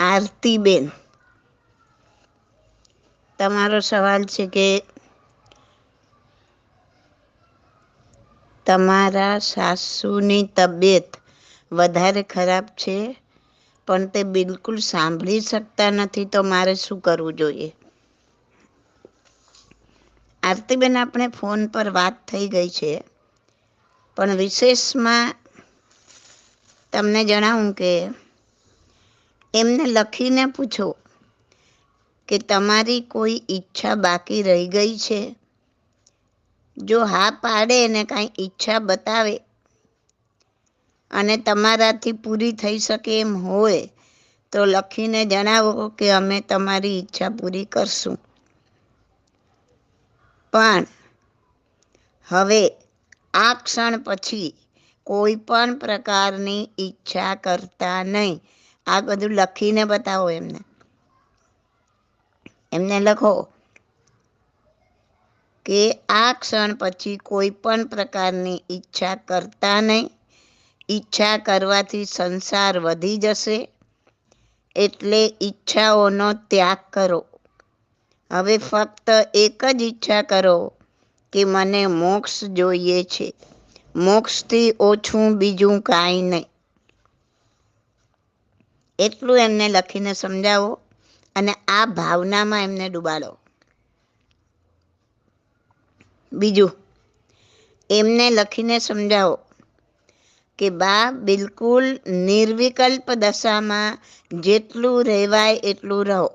આરતીબેન તમારો સવાલ છે કે તમારા સાસુની તબિયત વધારે ખરાબ છે? પણ તે બિલકુલ સાંભળી શકતા નથી, તો મારે શું કરવું જોઈએ? આરતીબેન, આપણે ફોન પર વાત થઈ ગઈ છે, પણ વિશેષમાં તમને જણાવું કે એમને લખીને પૂછો કે તમારી કોઈ ઈચ્છા બાકી રહી ગઈ છે? જો હા પાડે અને કાંઈ ઈચ્છા બતાવે અને તમારાથી પૂરી થઈ શકે એમ હોય, તો લખીને જણાવો કે અમે તમારી ઈચ્છા પૂરી કરશું. પણ હવે આ ક્ષણ પછી કોઈ પણ પ્રકારની ઈચ્છા કરતા નહીં. આ બધું લખીને બતાવો એમને. એમને લખો કે આ ક્ષણ પછી કોઈ પણ પ્રકારની ઈચ્છા કરતા નહીં. ઈચ્છા કરવાથી સંસાર વધી જશે. એટલે ઈચ્છાઓનો ત્યાગ કરો. હવે ફક્ત એક જ ઈચ્છા કરો કે મને મોક્ષ જોઈએ છે. મોક્ષથી ઓછું બીજું કાંઈ નહીં. એટલું એમને લખીને સમજાવો અને આ ભાવનામાં એમને ડૂબાડો. બીજું, એમને લખીને સમજાવો કે બા, બિલકુલ નિર્વિકલ્પ દશામાં જેટલું રહેવાય એટલું રહો.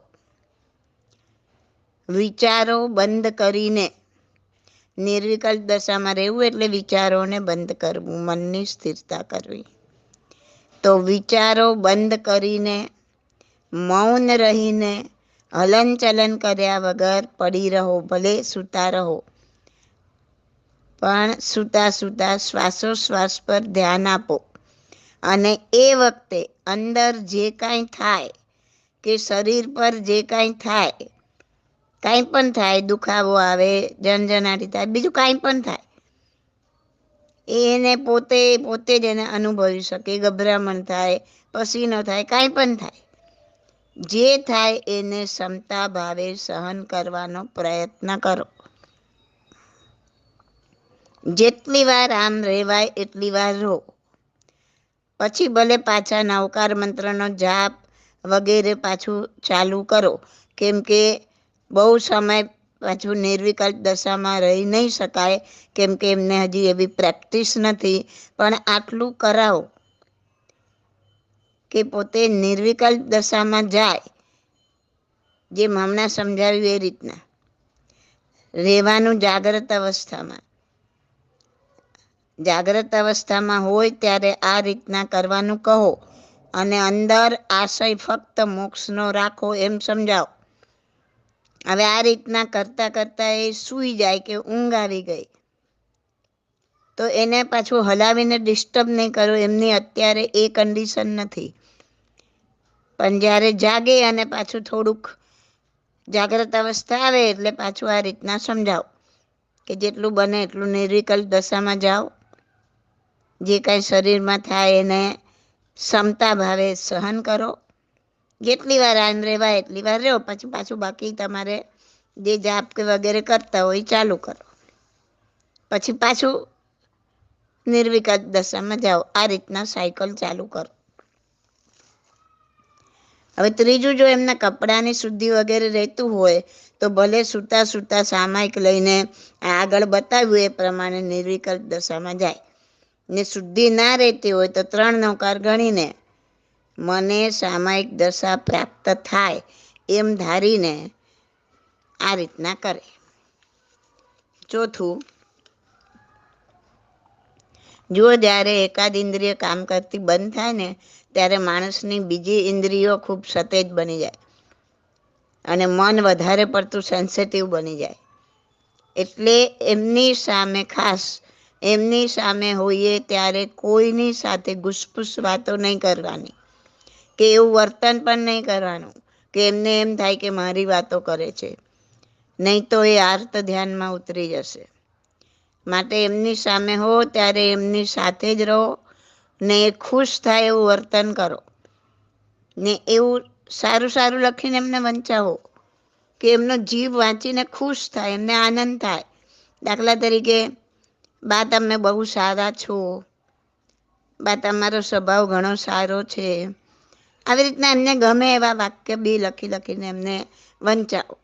વિચારો બંધ કરીને, નિર્વિકલ્પ દશામાં રહેવું એટલે વિચારોને બંધ કરવું, મનની સ્થિરતા કરવી. તો વિચારો બંધ કરીને, મૌન રહીને, હલનચલન કર્યા વગર પડી રહો, ભલે સૂતા રહો. પણ સૂતા સૂતા શ્વાસોશ્વાસ પર ધ્યાન આપો. અને એ વખતે અંદર જે કાંઈ થાય, કે શરીર પર જે કાંઈ થાય, કાંઈ પણ થાય, દુખાવો આવે જનજનાટી થાય, બીજું કાંઈ પણ થાય એને પોતે પોતે જ એને અનુભવી શકે, ગભરામણ થાય પસીનો થાય, કાંઈ પણ થાય. જે થાય એને ક્ષમતા ભાવે સહન કરવાનો પ્રયત્ન કરો. જેટલી વાર આમ રહેવાય એટલી વાર રહો. પછી ભલે પાછા નવકાર મંત્રનો જાપ વગેરે પાછું ચાલુ કરો. કેમ કે બહુ સમય પાછું નિર્વિકલ્પ દશામાં રહી નહીં શકાય, કેમ કે એમને હજી એવી પ્રેક્ટિસ નથી. પણ આટલું કરાવો કે પોતે નિર્વિકલ્પ દશામાં જાય જેમ હમણાં સમજાવ્યું એ રીતના. રહેવાનું જાગ્રત અવસ્થામાં. જાગ્રત અવસ્થામાં હોય ત્યારે આ રીતના કરવાનું કહો અને અંદર આશય ફક્ત મોક્ષનો રાખો એમ સમજાવો. હવે આ રીતના કરતા કરતા એ સૂઈ જાય કે ઊંઘ આવી ગઈ. તો એને પાછું હલાવીને ડિસ્ટર્બ નહીં કરો, એમની અત્યારે એ કન્ડિશન નથી. પણ જ્યારે જાગે અને પાછું થોડુંક જાગ્રત અવસ્થા આવે એટલે પાછું આ રીતના સમજાવો કે જેટલું બને એટલું નિર્વિકલ્પ દશામાં જાઓ. જે કાંઈ શરીરમાં થાય એને ક્ષમતા ભાવે સહન કરો. જેટલી વાર આમ રહેવાય એટલી વાર રહો. પછી પાછું બાકી તમારે જે જાપ કે વગેરે કરતા હોય ચાલુ કરો. પછી પાછું નિર્વિકલ્પ દશામાં જાઓ. આ રીતના સાયકલ ચાલુ કરો. હવે ત્રીજું જો એમના કપડાની શુદ્ધિ વગેરે રહેતું હોય, તો ભલે સૂતા સૂતા સામાયિક લઈને આગળ બતાવ્યું એ પ્રમાણે નિર્વિકલ્પ દશામાં જાય. ને શુદ્ધિ ના રહેતી હોય તો ત્રણ નૌકાર ગણીને મને સામાયિક દશા પ્રાપ્ત થાય એમ ધારીને આ રીતના કરે. ચોથું, જો જ્યારે એકાદ ઇન્દ્રિય કામ કરતી બંધ થાય ને, ત્યારે માણસની બીજી ઇન્દ્રિયો ખૂબ સતેજ બની જાય અને મન વધારે પડતું સેન્સિટિવ બની જાય. એટલે એમની સામે ખાસ, એમની સામે હોઈએ ત્યારે કોઈની સાથે ગુસપુસ વાતો નહીં કરવાની. કે એવું વર્તન પણ નહીં કરવાનું, કે એમને એમ થાય કે મારી વાતો કરે છે. નહીં તો એ આર્ત ધ્યાનમાં ઉતરી જશે. માટે એમની સામે હો, ત્યારે એમની સાથે જ રહો ને એ ખુશ થાય એવું વર્તન કરો. ને એવું સારું સારું લખીને એમને વંચાવો કે એમનો જીવ વાંચીને ખુશ થાય, એમને આનંદ થાય. દાખલા તરીકે, બા, તમે બહુ સારા છો. બા, તમારો સ્વભાવ ઘણો સારો છે. આવી રીતના એમને ગમે એવા વાક્ય બી લખી લખીને એમને વંચાવો.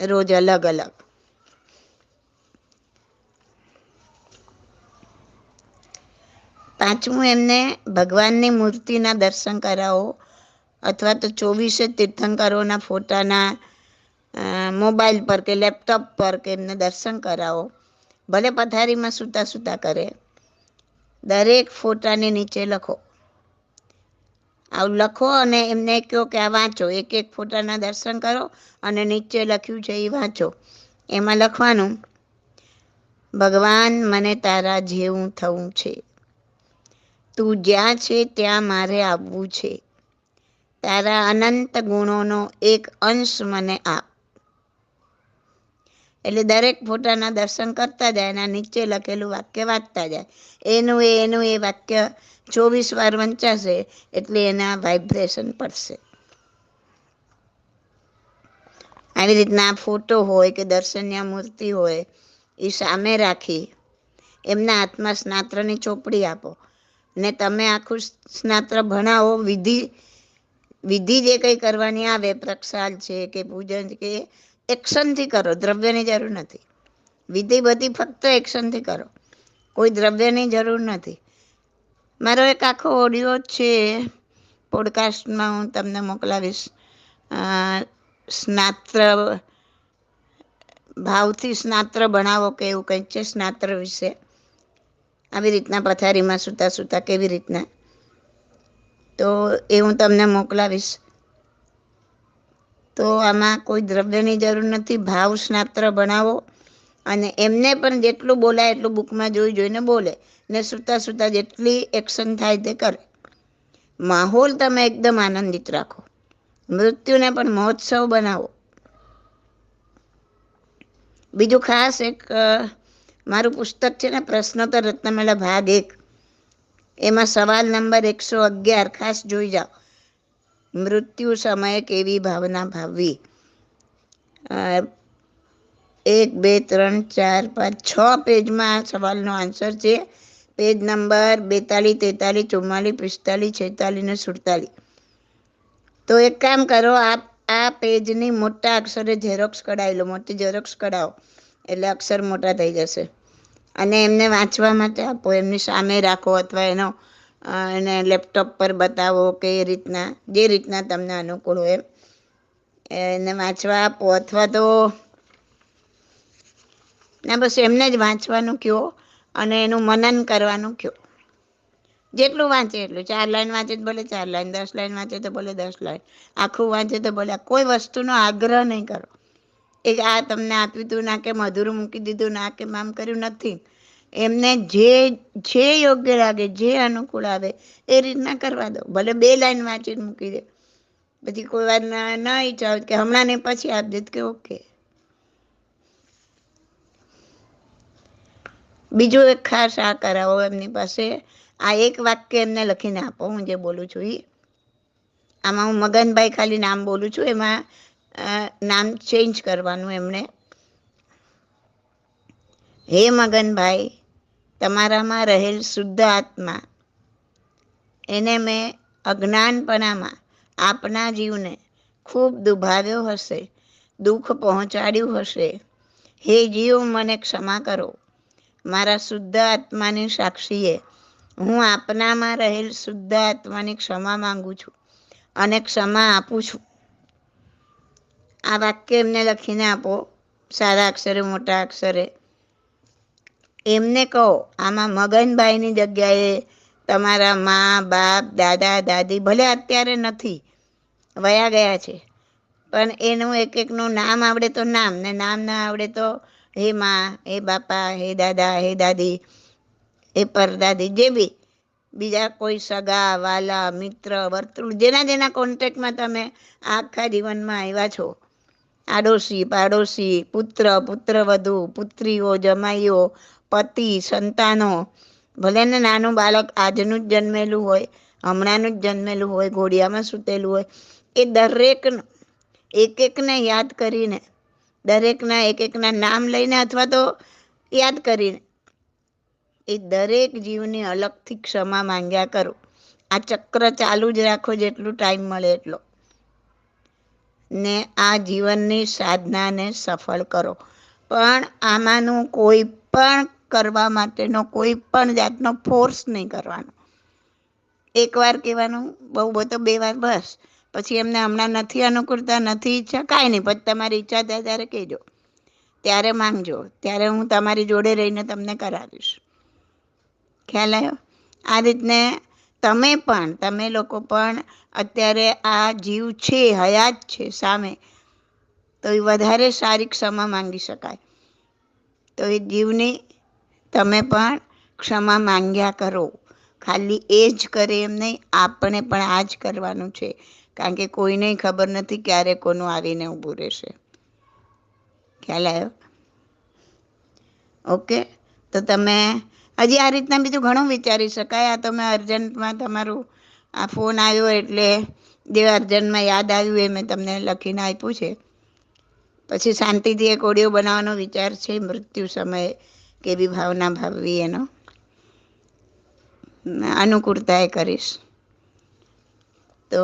રોજ અલગ અલગ. પાંચમું, એમને ભગવાનની મૂર્તિના દર્શન કરાવો અથવા તો ચોવીસે તીર્થંકરોના ફોટાના મોબાઈલ પર કે લેપટોપ પર કે એમને દર્શન કરાવો. ભલે પથારીમાં સૂતા સૂતા કરે. દરેક ફોટાની નીચે લખો. આવું લખો અને એમને કહો કે આ વાંચો. એક એક ફોટાના દર્શન કરો અને નીચે લખ્યું છે એ વાંચો. એમાં લખવાનું, ભગવાન મને તારા જેવું થવું છે. તું જ્યાં છે ત્યાં મારે આવવું છે. તારા અનંત ગુણોનો એક અંશ મને આપ. એટલે દરેક ફોટાના દર્શન કરતા જાય અને નીચે લખેલું વાક્ય વાંચતા જાય. એનું એ એનું એ વાક્ય ચોવીસ વાર વંચાશે એટલે એના વાઇબ્રેશન પડશે. આવી રીતના ફોટો હોય કે દર્શનીય મૂર્તિ હોય, એ સામે રાખી એમના હાથમાં સ્નાત્રની ચોપડી આપો. ને તમે આખું સ્નાત્ર ભણાવો, વિધિ વિધિ જે કંઈ કરવાની આવે, પ્રક્ષાલ છે કે પૂજન કે એક્શનથી કરો, દ્રવ્યની જરૂર નથી. વિધિ બધી ફક્ત એક્શનથી કરો. કોઈ દ્રવ્યની જરૂર નથી. મારો એક આખો ઓડિયો છે. પોડકાસ્ટમાં હું તમને મોકલાવીશ. સ્નાત્ર ભાવથી સ્નાત્ર ભણાવો કે એવું કંઈક છે, સ્નાત્ર વિશે. આવી રીતના પથારીમાં સૂતા સૂતા કેવી રીતના? તો એ હું તમને મોકલાવીશ. તો આમાં કોઈ દ્રવ્યની જરૂર નથી. ભાવ સ્નાત્ર બનાવો અને એમને પણ જેટલું બોલાય એટલું બુકમાં જોઈ જોઈને બોલે. ને સૂતા સૂતા જેટલી એક્શન થાય તે કરે. માહોલ તમે એકદમ આનંદિત રાખો. મૃત્યુને પણ મહોત્સવ બનાવો. બીજું ખાસ એક મારું પુસ્તક છે ને, પ્રશ્નોત્તર રત્નમેલા ભાગ એક. એમાં સવાલ નંબર એકસો અગિયાર. ખાસ જોઈ જાઓ. મૃત્યુ સમયે કેવી ભાવના ભાવવી? એક, બે, ત્રણ, ચાર, પાંચ, છ પેજમાં આ સવાલનો આન્સર છે. પેજ નંબર બેતાલીસ, તેતાલીસ, ચુમ્માલીસ, પિસ્તાલીસ, છેતાલીસ ને સુડતાલીસ. તો એક કામ કરો, આપ, આ પેજની મોટા અક્ષરે ઝેરોક્સ કઢાવી લો, મોટી ઝેરોક્સ કઢાવો, એટલે અક્ષર મોટા થઈ જશે. અને એમને વાંચવા માટે આપો, એમની સામે રાખો અથવા એનો એને લેપટોપ પર બતાવો કે એ રીતના, જે રીતના તમને અનુકૂળ હોય એને વાંચવા આપો અથવા તો ના, બસ એમને જ વાંચવાનું કહો અને એનું મનન કરવાનું કહો જેટલું વાંચે એટલું. ચાર લાઈન વાંચે તો ભલે ચાર લાઈન, દસ લાઈન વાંચે તો બોલે દસ લાઈન. આખું વાંચે તો બોલે કોઈ વસ્તુનો આગ્રહ નહીં કરો. એક આ તમને આપ્યું હતું ના કે મધુર મૂકી દીધું ના કે આમ કર્યું નથી. એમને જે જે યોગ્ય લાગે, જે અનુકૂળ આવે, એ રીતના કરવા દો. ભલે બે લાઈન વાંચીને મૂકી દે. પછી કોઈ વાર ના ઈચ્છા કે હમણાં ને પછી આપજે કે ઓકે. બીજું એક ખાસ આ કરાવો એમની પાસે. આ એક વાક્ય એમને લખીને આપો, હું જે બોલું છું એ આમાં હું મગનભાઈ ખાલી નામ બોલું છું, એમાં નામ ચેન્જ કરવાનું એમણે હે મગનભાઈ તમારામાં રહેલ શુદ્ધ આત્મા. એને મેં અજ્ઞાનપણામાં આપના જીવને ખૂબ દુભાવ્યો હશે, દુઃખ પહોંચાડ્યું હશે. હે જીવ, મને ક્ષમા કરો. મારા શુદ્ધ આત્માની સાક્ષીએ હું આપનામાં રહેલ શુદ્ધ આત્માની ક્ષમા માંગુ છું અને ક્ષમા આપું છું. આ વાક્ય એમને લખીને આપો. સારા અક્ષરે, મોટા અક્ષરે. એમને કહો, આમાં મગનભાઈની જગ્યાએ તમારા મા, બાપ, દાદા, દાદી ભલે અત્યારે નથી, વયા ગયા છે. પણ એનું એક એકનું નામ આવડે તો નામ, ને નામ ના આવડે તો હે મા, હે બાપા, હે દાદા, હે દાદી, હે પરદાદી જે બી, બીજા કોઈ સગા, વાલા, મિત્ર, વર્તુળ, જેના જેના કોન્ટેક્ટમાં તમે આખા જીવનમાં આવ્યા છો. આડોશી, પાડોશી, પુત્ર, પુત્રવધુ, પુત્રીઓ, જમાઈઓ પતિ, સંતાનો. ભલે ને નાનું બાળક આજનું જ જન્મેલું હોય, હમણાંનું જ જન્મેલું હોય, ઘોડિયામાં સૂતેલું હોય, એ દરેકનું એક એકને યાદ કરીને, દરેકના એક એકના નામ લઈને અથવા તો યાદ કરીને, એ દરેક જીવની અલગથી ક્ષમા માંગ્યા કરો. આ ચક્ર ચાલુ જ રાખો જેટલું ટાઈમ મળે એટલો. ને આ જીવનની સાધનાને સફળ કરો. પણ આમાંનું કોઈ પણ કરવા માટેનો કોઈ પણ જાતનો ફોર્સ નહીં કરવાનો. એકવાર કહેવાનું, બહુ બહુ તો બે વાર બસ. પછી એમને હમણાં નથી અનુકૂળતા, નથી ઈચ્છા, કાંઈ નહીં. પછી તમારી ઈચ્છા થાય ત્યારે કહેજો. ત્યારે માંગજો. ત્યારે હું તમારી જોડે રહીને તમને કરાવીશ. ખ્યાલ આવ્યો? આ રીતને તમે પણ, તમે લોકો પણ અત્યારે આ જીવ છે, હયાત છે સામે, તો એ વધારે સારી ક્ષમા માંગી શકાય. તો એ જીવની તમે પણ ક્ષમા માંગ્યા કરો. ખાલી એ જ કરે એમ નહીં, આપણે પણ આ જ કરવાનું છે. કારણ કે કોઈને ખબર નથી ક્યારે કોનું આવીને ઊભું રહેશે. ખ્યાલ આવ્યો? ઓકે, તો તમે હજી આ રીતના બીજું ઘણું વિચારી શકાય. આ તો મેં અર્જન્ટમાં તમારું આ ફોન આવ્યો એટલે જે અર્જન્ટમાં યાદ આવ્યું એ મેં તમને લખીને આપ્યું છે. પછી શાંતિથી એક ઓડિયો બનાવવાનો વિચાર છે. મૃત્યુ સમયે કેવી ભાવના ભાવવી એનો? અનુકૂળતા એ કરીશ. તો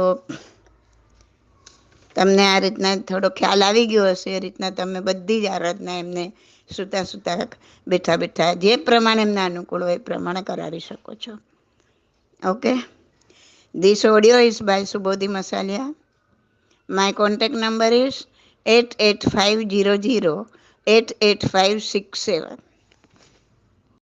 તમને આ રીતના થોડો ખ્યાલ આવી ગયો હશે, એ રીતના તમે બધી જ આરાધના એમને સૂતા સૂતા બેઠા બેઠા જે પ્રમાણે એમને અનુકૂળ હોય એ પ્રમાણે કરાવી શકો છો. Okay? This audio is by Subodhi Masaliya my contact number is eight eight five zero zero eight eight five six seven